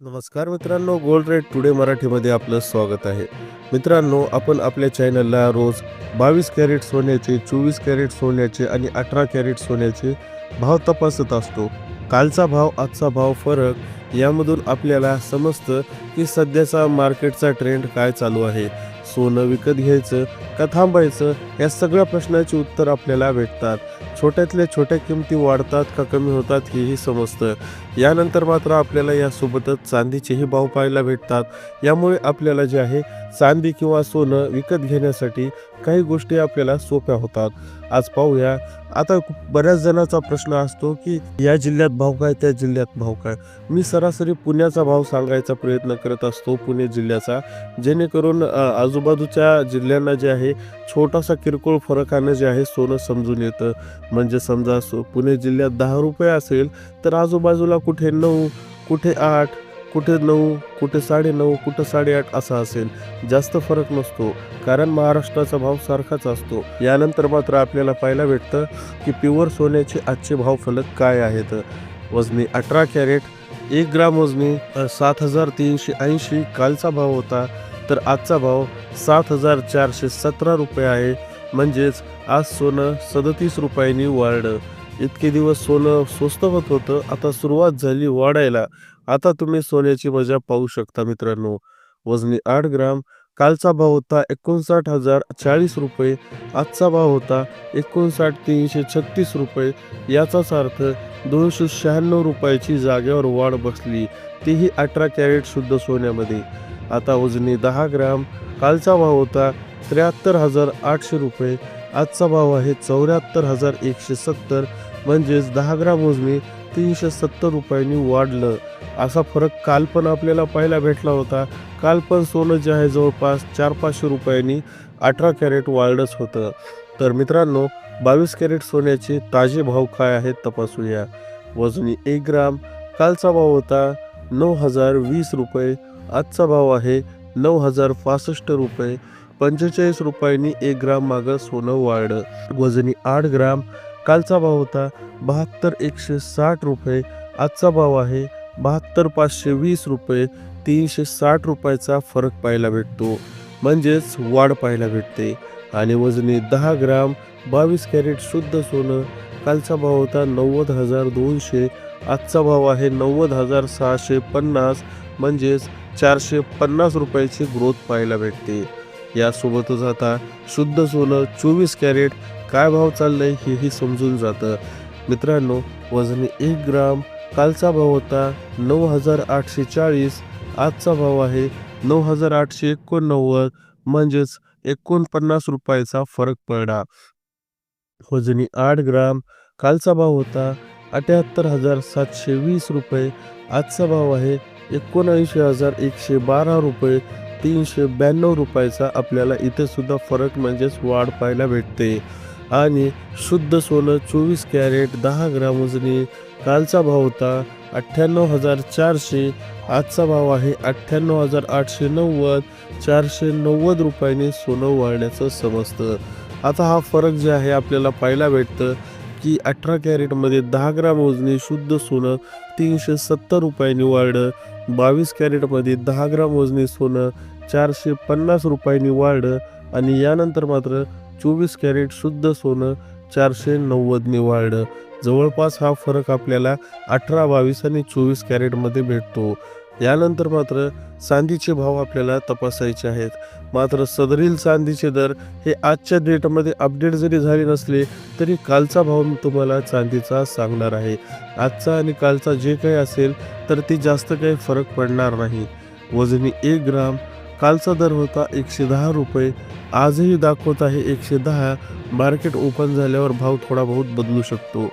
नमस्कार मित्रांनो gold rate today मराठीमध्ये आपलं स्वागत आहे. मित्रांनो आपण आपल्या चॅनलला रोज बावीस कॅरेट सोन्याचे चोवीस कॅरेट सोन्याचे आणि अठरा कॅरेट सोन्याचे भाव तपासत असतो. कालचा भाव आजचा भाव फरक यामधून आपल्याला समजतं की सध्याचा मार्केटचा ट्रेंड काय चालू आहे. सोनं विकत घ्यायचं का थांबायचं या सगळ्या प्रश्नाची उत्तर आपल्याला भेटतात. छोट्यातल्या छोट्या किमती वाढतात का कमी होतात हेही समजतं. यानंतर मात्र आपल्याला यासोबतच चांदीचेही भाव पाहायला भेटतात. यामुळे आपल्याला जे आहे चांदी किंवा सोनं विकत घेण्यासाठी काही गोष्टी आपल्याला सोप्या होतात. आज पाहूया. आता बऱ्याच जणांचा प्रश्न असतो की या जिल्ह्यात भाव काय त्या जिल्ह्यात भाव काय? मी सरासरी पुण्याचा भाव सांगायचा प्रयत्न करत असतो पुणे जिल्ह्याचा. जेणेकरून आजूबाजूच्या जिल्ह्यांना जे आहे छोटासा किरकोळ फरकानं जे आहे सोनं समजून येतं. म्हणजे समजा पुणे जिल्ह्यात दहा रुपये असेल तर आजूबाजूला कुठे नऊ कुठे आठ कुठे नऊ कुठे साडेनऊ कुठे साडेआठ असा असेल. जास्त फरक नसतो कारण महाराष्ट्राचा भाव सारखाच असतो. यानंतर मात्र आपल्याला पाहायला भेटतं की प्युअर सोन्याचे आजचे भाव फलक काय आहेत. वजनी अठरा कॅरेट एक ग्राम वजनी सात हजार तीनशे ऐंशी कालचा भाव होता तर आजचा भाव सात हजार चारशे सतरा रुपये आहे. म्हणजेच आज सोनं सदतीस रुपयांनी वाढलं. इतके दिवस सोनं स्वस्त होत होतं. आता सुरुवात झाली वाढायला. आता तुम्ही सोन्याची मजा पाहू शकता मित्रांनो. वजनी आठ ग्राम. कालचा भाव होता एकोणसाठ हजार चाळीस रुपये. आजचा भाव होता एकोणसाठ तीनशे छत्तीस रुपये. याचाच अर्थ दोनशे शहाण्णव रुपयाची जागेवर वाढ बसली. तीही अठरा कॅरेट शुद्ध सोन्यामध्ये. आता वजनी दहा ग्राम. कालचा भाव होता त्र्याहत्तर हजार आठशे रुपये. आजचा भाव आहे चौऱ्याहत्तर हजार एकशे सत्तर. म्हणजेच दहा ग्राम मोजणी तीनशे सत्तर रुपयांनी वाढलं. असा फरक काल पण आपल्याला पाहायला भेटला होता. काल पण सोनं जे आहे जवळपास चार पाचशे रुपयांनी अठरा कॅरेट वाढलंच होतं. तर मित्रांनो बावीस कॅरेट सोन्याचे ताजे भाव काय आहेत तपासूया. वजनी एक ग्राम कालचा भाव होता नऊ हजार वीस रुपये. आजचा भाव आहे नऊ हजार पासष्ट रुपये. पंचेचाळीस रुपयांनी एक ग्राम मागं सोनं वाढलं वजनी आठ ग्राम कालचा भाव होता बहात्तर एकशे साठ रुपये आजचा भाव आहे बहात्तर पाचशे वीस रुपये तीनशे साठ रुपयाचा फरक पाहायला भेटतो. म्हणजेच वाढ पाहायला भेटते. आणि वजनी दहा ग्राम बावीस कॅरेट शुद्ध सोनं कालचा भाव होता नव्वद हजार दोनशे आजचा भाव आहे नव्वद हजार सहाशे पन्नास म्हणजेच चारशे पन्नास रुपयाची ग्रोथ पाहायला भेटते. यासोबतच आता शुद्ध सोनं चोवीस कॅरेट काय भाव चाललंय हेही समजून जातं. मित्रांनो वजनी एक ग्राम कालचा भाव होता नऊ हजार आठशे चाळीस आजचा भाव आहे नऊ हजार आठशे एकोणनव्वद म्हणजेच एकोणपन्नास रुपयाचा फरक पडला. वजनी आठ ग्राम कालचा भाव होता अठ्याहत्तर हजार सातशे वीस रुपये आजचा भाव आहे एकोणऐंशी हजार एकशे बारा रुपये तीनशे ब्याण्णव रुपयाचा आपल्याला इथेसुद्धा फरक म्हणजेच वाढ पाहायला भेटते. आणि शुद्ध सोनं चोवीस कॅरेट दहा ग्राम वजनी कालचा भाव होता अठ्ठ्याण्णव हजार चारशे आजचा भाव आहे अठ्ठ्याण्णव हजार आठशे नव्वद चारशे नव्वद रुपयाने सोनं वाढण्याचं समजतं. आता हा फरक जे आहे आपल्याला पाहायला भेटतं की अठरा कॅरेटमध्ये दहा ग्राम वजनी शुद्ध सोनं तीनशे सत्तर रुपयांनी वाढलं. बावीस कॅरेटमध्ये दहा ग्राम वजनी सोनं चारशे पन्नास रुपयांनी वाढलं आणि यानंतर मात्र चोवीस कॅरेट शुद्ध सोनं चारशे नव्वदने वाढलं जवळपास हा फरक आपल्याला अठरा बावीस आणि चोवीस कॅरेटमध्ये भेटतो. यानंतर मात्र चांदीचे भाव आपल्याला तपासायचे आहेत. मात्र सदरील चांदीचे दर हे आजच्या डेटमध्ये अपडेट जरी झाले नसले तरी कालचा भाव मी तुम्हाला चांदीचा सांगणार आहे. आजचा आणि कालचा जे काही असेल तर ते जास्त काही फरक पडणार नाही. वजनी एक ग्राम कालचा दर होता एकशे दहा रुपये आजही दाखवत आहे एकशे दहा. मार्केट ओपन झाल्यावर भाव थोडा बहुत बदलू शकतो.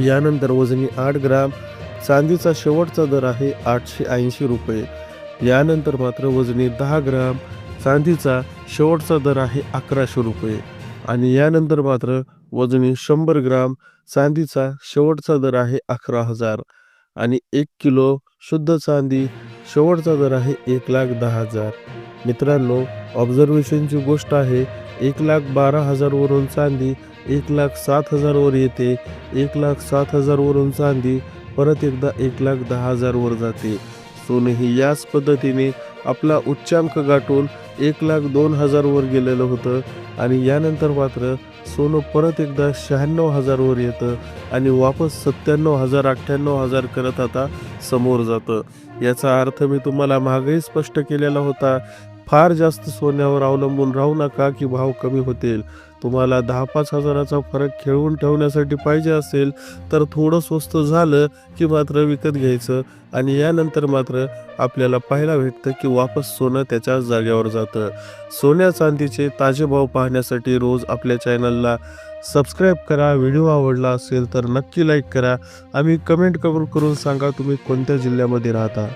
यानंतर वजनी आठ ग्राम चांदीचा शेवटचा दर आहे आठशे ऐंशी रुपये. यानंतर मात्र वजनी दहा ग्राम चांदीचा शेवटचा दर आहे अकराशे रुपये. आणि यानंतर मात्र वजनी शंभर ग्राम चांदीचा शेवटचा दर आहे अकरा हजार. आणि एक किलो शुद्ध चांदी शेवटचा दर आहे एक लाख दहा हजार. मित्रांनो ऑब्झर्वेशनची गोष्ट आहे एक लाख बारा हजारवरून चांदी एक लाख सात हजारवर येते एक लाख सात हजारवरून चांदी परत एकदा एक लाख दहा हजारवर जाते. सोनंही याच पद्धतीने आपला उच्चांक गाठून एक लाख दोन हजारवर गेलेलं होतं आणि यानंतर मात्र सोनं परत एकदा शहाण्णव हजारवर येतं आणि वापस सत्त्याण्णव हजार अठ्ठ्याण्णव हजार करत आता समोर जातं. याचा अर्थ मी तुम्हाला मागेही स्पष्ट केलेला होता फार जास्त सोन्यावर अवलंबून राहू नका की भाव कमी होतील. तुम्हाला दहा पाच हजाराचा फरक खेळवून ठेवण्यासाठी पाहिजे असेल तर थोडं स्वस्त झालं की मात्र विकत घ्यायचं. आणि यानंतर मात्र आपल्याला पाहायला भेटतं की वापस सोनं त्याच्या जागेवर जातं. सोन्या चांदीचे ताजे भाव पाहण्यासाठी रोज आपल्या चॅनलला सबस्क्राईब करा. व्हिडिओ आवडला असेल तर नक्की लाईक करा. आम्ही कमेंट करून करून सांगा तुम्ही कोणत्या जिल्ह्यामध्ये राहता.